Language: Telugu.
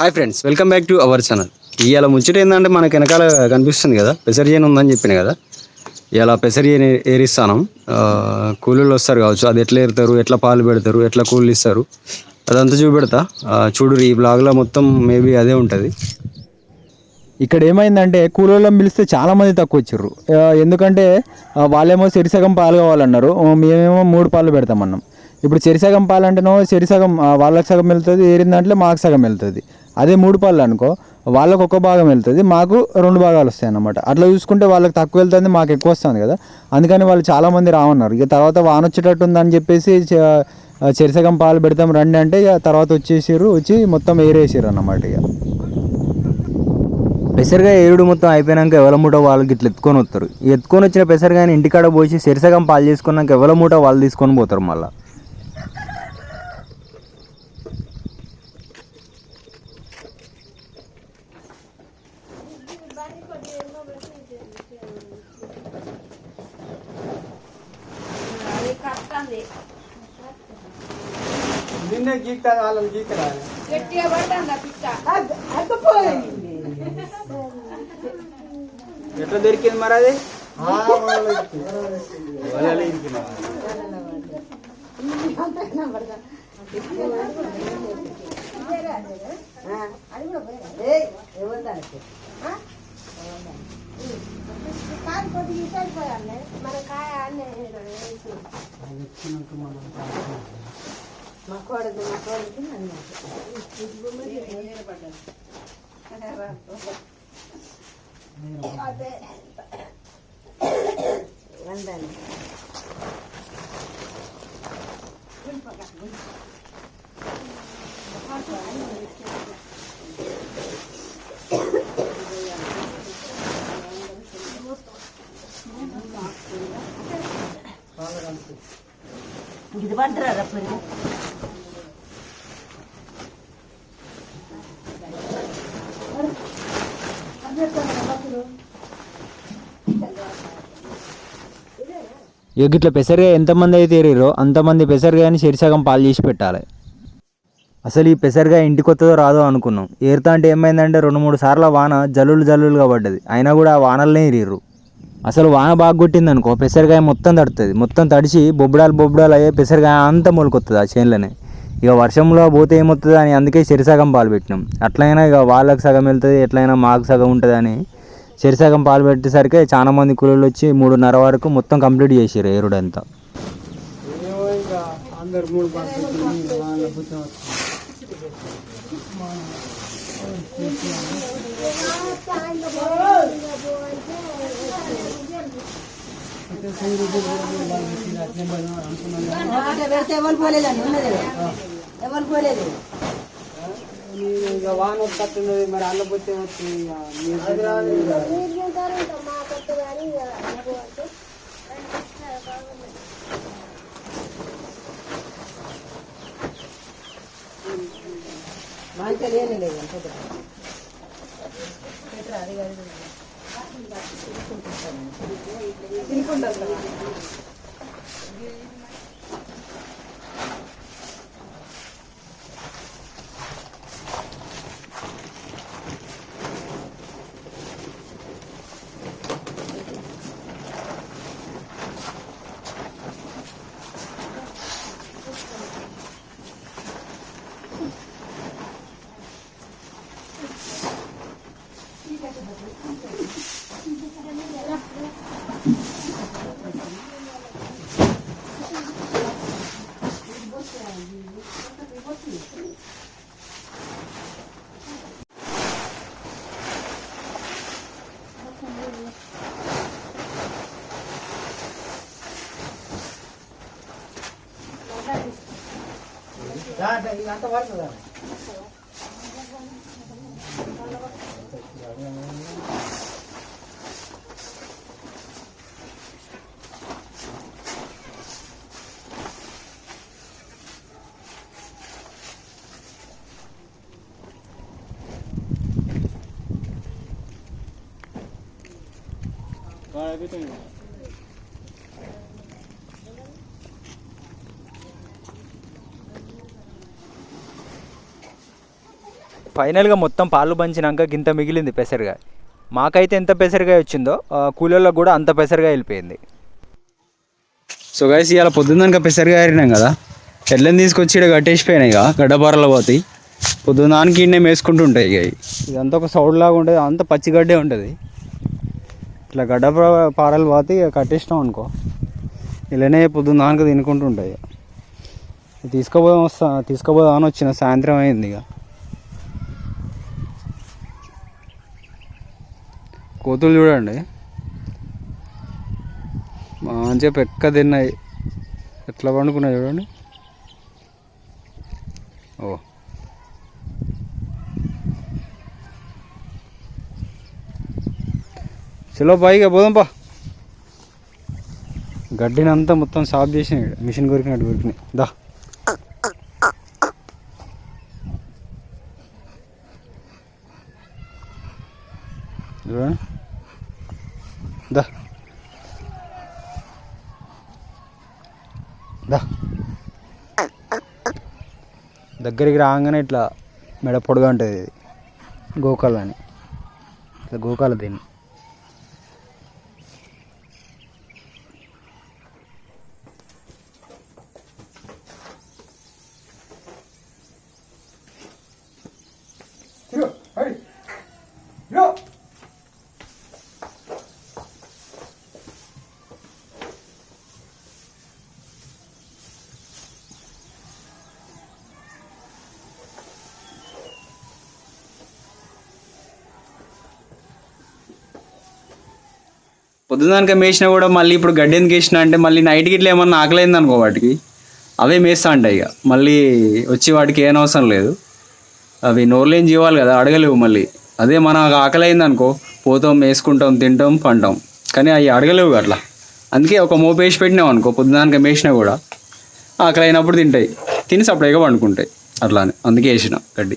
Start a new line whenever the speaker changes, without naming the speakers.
Hi friends welcome back to our channel ఇవాళ ముచ్చట ఏంటంటే మనకి వెనకాల కనిపిస్తుంది కదా పెసరియన్ ఉందని చెప్పిన కదా. ఇవాళ పెసరియన్ ఏరిస్తాను. కూలీలు వస్తారు కావచ్చు. అది ఎట్లా ఏరుతారు ఎట్లా పాలు పెడతారు ఎట్లా కూలీలు ఇస్తారు అదంతా చూపెడతా. చూడు ఈ బ్లాగ్లో మొత్తం మేబీ అదే ఉంటుంది.
ఇక్కడ ఏమైందంటే కూలోళ్ళని పిలిస్తే చాలామంది తక్కువ వచ్చారు. ఎందుకంటే వాళ్ళేమో చెరిసగం పాలు కావాలన్నారు. మేమేమో మూడు పాలు పెడతామన్నాం. ఇప్పుడు చెరిసగం పాలంటేనో చెరిసగం వాళ్ళకి సగం వెళ్తుంది ఏరిన దాంట్లో మాకు సగం వెళ్తుంది. అదే మూడు పళ్ళు అనుకో వాళ్ళకు ఒక భాగం వెళ్తుంది మాకు రెండు భాగాలు వస్తాయి అన్నమాట. అట్లా చూసుకుంటే వాళ్ళకి తక్కువ వెళ్తుంది మాకు ఎక్కువ వస్తుంది కదా. అందుకని వాళ్ళు చాలామంది రావన్నారు ఇక తర్వాత వాన వచ్చేటట్టు ఉందని చెప్పేసి చెరిసగం పాలు పెడతాం రండి అంటే ఇక తర్వాత వచ్చేసారు వచ్చి మొత్తం ఏరేసారు అన్నమాట ఇక. పెసరగా ఏరుడు మొత్తం అయిపోయినాక ఎవలమూట వాళ్ళకి ఇట్లా ఎత్తుకొని వస్తారు. ఎత్తుకొని వచ్చిన పెసరగాని ఇంటికాడ పోసి సిరసగం పాలు చేసుకున్నాక ఎవలమూట వాళ్ళు తీసుకొని పోతారు మళ్ళీ?
నిన్నే గీక్తాను వాళ్ళని గీక్తారా
గట్టిగా పడుతుంది ఆ పిట్ట
ఎట్లా దొరికింది మరి అది
మన కాయ అన్నీ మా కోడదు మా కోడదు అదే వండాలి ఇది పడ్డరా పొరుగు
ఇక ఇట్లా పెసరిగా ఎంతమంది అయితే ఏరిరో అంతమంది పెసరగాని చెరిసగం పాలు చేసి పెట్టాలి. అసలు ఈ పెసరిగా ఇంటికి వస్తుందో రాదో అనుకున్నాం. ఏరుతా అంటే ఏమైందంటే రెండు మూడు సార్ల వాన జల్లులు జల్లులుగా పడ్డది. అయినా కూడా ఆ వానల్నే ఏరిర్రు. అసలు వాన బాగా కొట్టింది అనుకో పెసరకాయ మొత్తం తడుతుంది మొత్తం తడిచి బొబ్బడాలు బొబ్బడాలు అయ్యే పెసరకాయ అంతా మొలకొస్తుంది ఆ చేనులోనే. ఇక వర్షంలో పోతే ఏమవుతుంది అని అందుకే చెరిసగం పాలు పెట్టినాం. అట్లయినా ఇక వాళ్ళకి సగం వెళ్తుంది ఎట్లయినా మాకు సగం ఉంటుంది అని చెరిసగం పాలు పెట్టేసరికి చాలా మంది కూలీలు వచ్చి మూడున్నర వరకు మొత్తం కంప్లీట్ చేసారు ఏరుడంతా.
అందరు మూడు
పెడితే ఎవరు పోలేదండి ఉన్నది ఎవరు పోలేదు
ఇక వాన వస్తున్నది మరి అల్ల బుద్ధి వస్తుంది
మా ఇంట్లో లేని లేదు
振り
込んだから。Tidak ada, ini antar warna lah.
ఫైనల్గా మొత్తం పాలు పంచినాక గింత మిగిలింది పెసరుగా మాకైతే ఎంత పెసరుగా వచ్చిందో కూలర్లో కూడా అంత పెసరుగా వెళ్ళిపోయింది.
సో గైస్ ఇవాళ పొద్దున్నక పెసరుగా ఏరినాం కదా. ఎడ్లను తీసుకొచ్చి ఇక్కడ కట్టేసిపోయినాయి ఇక గడ్డపారలు పోతాయి. పొద్దున్నానికి ఇన్నే మేసుకుంటుంటాయి ఇక ఇదంతా ఒక సౌడ్ లాగా ఉంటుంది అంత పచ్చిగడ్డే ఉంటుంది. ఇట్లా గడ్డ పారలు పోతే ఇక కట్టేసినాం అనుకో. ఇలానే పొద్దున్నానికి తినుకుంటూ ఉంటాయి ఇక. తీసుకుపోదాం వస్తా తీసుకుపోదామని వచ్చిన సాయంత్రం అయింది ఇక. కోతులు చూడండి. మంచిగా పెక్క తిన్నాయి. ఎట్లా పండుకున్నాయి చూడండి. చలో పైగా పోదాంపా. గడ్డినంతా మొత్తం సాఫ్ చేసిన మిషన్ కొరికినట్టు కొరికినాయి. దా. చూడండి దా. దా. దగ్గరికి రాగానే ఇట్లా మెడ పొడుగా ఉంటుంది ఇది. గోకాల అని ఇట్లా గోకాల దీన్ని. పొద్దుదానిక మేసినా కూడా మళ్ళీ ఇప్పుడు గడ్డి ఎందుకు వేసినా అంటే మళ్ళీ నైట్కి ఇట్లా ఏమన్నా ఆకలైంది అనుకో వాటికి అవే మేస్తా ఉంటాయి ఇక. మళ్ళీ వచ్చి వాటికి ఏం అవసరం లేదు. అవి నోర్లేని జీవాలు కదా అడగలేవు మళ్ళీ. అదే మనకు ఆకలి అయింది అనుకో పోతాం వేసుకుంటాం తింటాం పంటాం. కానీ అవి అడగలేవు అట్లా. అందుకే ఒక మోపు వేసి పెట్టినాం అనుకో పొద్దుదానిక మేసినా కూడా ఆకలి అయినప్పుడు తింటాయి. తిని సపరేట్గా పండుకుంటాయి. అట్లానే అందుకే వేసిన గడ్డి.